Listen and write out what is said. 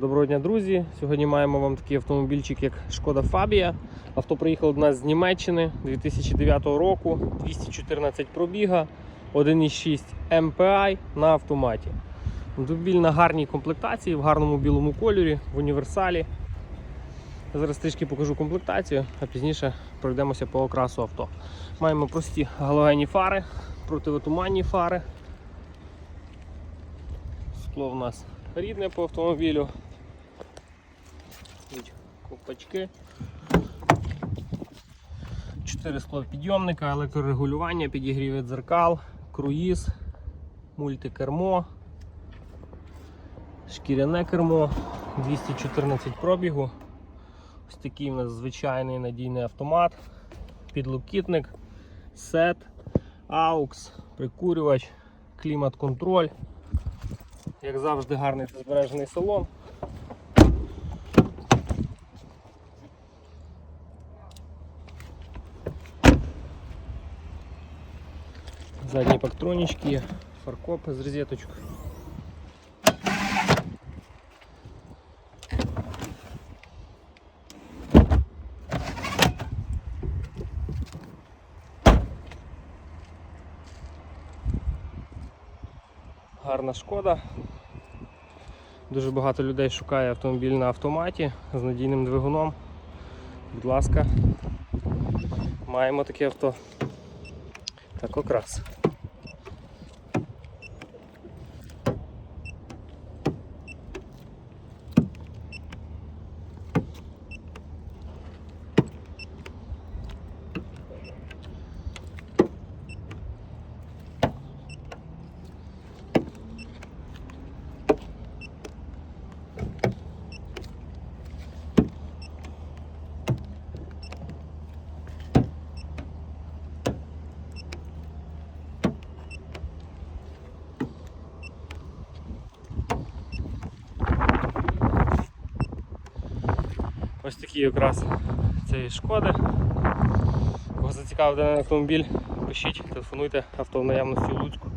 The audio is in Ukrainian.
Доброго дня, друзі! Сьогодні маємо вам такий автомобільчик, як Шкода Фабія. Авто приїхало до нас з Німеччини 2009 року, 214 пробіга, 1,6 MPI на автоматі. Автомобіль на гарній комплектації, в гарному білому кольорі, в універсалі. Я зараз трішки покажу комплектацію, а пізніше пройдемося по окрасу авто. Маємо прості галогенні фари, противотуманні фари. Скло в нас рідне по автомобілю. Тут ковпачки. Чотири склопідйомника, електрорегулювання, підігріве дзеркал, круїз, мультикермо, шкіряне кермо, 214 пробігу. Ось такий у нас звичайний надійний автомат, підлокітник, сет, аукс, прикурювач, клімат-контроль. Як завжди, гарний та збережений салон. Задні пактронічки, є, фаркопи з розеточкою. Гарна шкода. Дуже багато людей шукає автомобіль на автоматі з надійним двигуном. Будь ласка, маємо таке авто. Так окрас. Ось такі якраз цієї шкоди. Кого зацікавив автомобіль, пишіть, телефонуйте авто в наявності в Луцьку.